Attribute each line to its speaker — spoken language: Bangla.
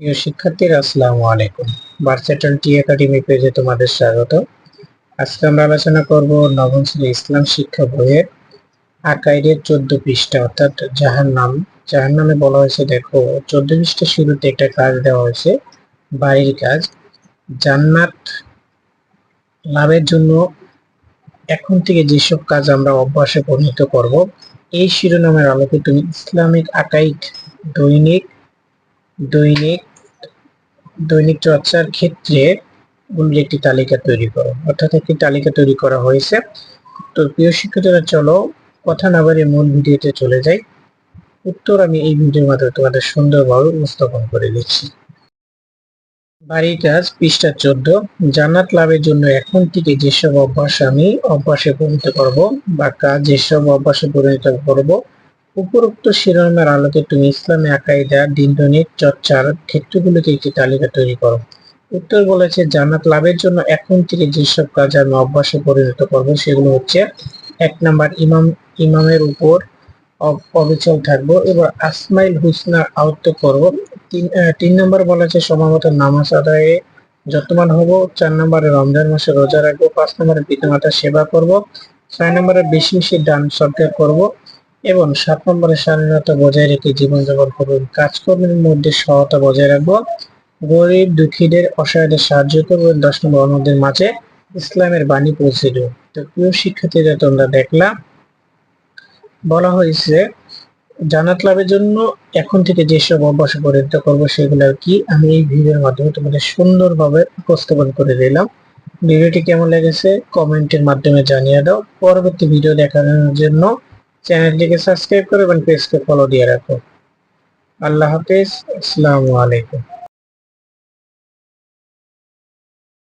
Speaker 1: প্রিয় শিক্ষার্থীরা, আসসালামু আলাইকুম। বার্সেটন টি একাডেমি পেজে তোমাদের স্বাগত। আজকে আমরা আলোচনা করব নবম শ্রেণি ইসলাম শিক্ষা বইয়ের আকাইদের চোদ্দ পৃষ্ঠা, অর্থাৎ জাহার নাম জাহার নামে বলা হয়েছে, দেখো, চোদ্দ পৃষ্ঠা শুরুতে একটা কাজ দেওয়া হয়েছে, বাড়ির কাজ। জান্নাত লাভের জন্য এখন থেকে যেসব কাজ আমরা অভ্যাসে পরিণত করব, এই শিরোনামের আলোকে তুমি ইসলামিক আকাইদ দৈনিক দৈনিক দৈনিক চর্চার ক্ষেত্রে গুলির একটি তালিকা তৈরি করো। অর্থাৎ একটি তালিকা তৈরি করা হয়েছে। তো প্রিয় শিক্ষার্থীরা চলো কথা না বাড়িয়ে মূল ভিডিওতে চলে যাই। উত্তর আমি এই ভিডিওর মাধ্যমে তোমাদের সুন্দরভাবে উপস্থাপন করে দিচ্ছি। বাড়ির কাজ, পৃষ্ঠা চোদ্দ। জান্নাত লাভের জন্য এখন থেকে যেসব অভ্যাস আমি অভ্যাসে পরিণত করব বা কাজ যেসব অভ্যাসে পরিণত করব উপরোক্ত শিরোনামের আলোকে তুমি ইসলামী আকাইদা দিন দৈনিক চর্চার ক্ষেত্রগুলোকে একটি তালিকা তৈরি করো। উত্তর বলেছে, জান্নাত লাভের জন্য এখন থেকে যেসব কাজ আমি অভ্যাসে পরিণত করব, সেগুলো হচ্ছে, এক নাম্বার, ইমাম, ইমামের উপর অবিচল থাকব, এবার আসমাইল হুসনার আয়ত্ত করব। তিন তিন নম্বর বলেছে, সময়মত নামাজ আদায়ে যত্নবান হব। চার নম্বরে, রমজান মাসে রোজা রাখব। পাঁচ নম্বরে, পিতামাতার সেবা করব। ছয় নম্বরে, বেশি বেশি দান সরকার করব। এবং সাত নম্বরে স্বাধীনতা বজায় রেখে জীবনযাপন করব কাজকর্মের মধ্যে সহায়তা বজায় রাখব। গরিব, দুঃখীদের অসহায়দের সাহায্য করব দশ নম্বর অন্যদের মাঝে ইসলামের বাণী পৌঁছে দেবো। তো প্রিয় শিক্ষার্থীরা, তোমরা দেখলা, বলা হয়েছে জানাত লাভের জন্য এখন থেকে যেসব অভ্যাস পরিণত করব সেগুলো কি, আমি এই ভিডিওর মাধ্যমে তোমাদের সুন্দরভাবে উপস্থাপন করে দিলাম। ভিডিওটি কেমন লেগেছে, কমেন্টের মাধ্যমে জানিয়ে দাও। পরবর্তী ভিডিও দেখানোর জন্য চ্যানেলটিকে সাবস্ক্রাইব করো এবং পেজকে ফলো দিয়ে রাখো। আল্লাহ হাফেজ আসসালামু আলাইকুম।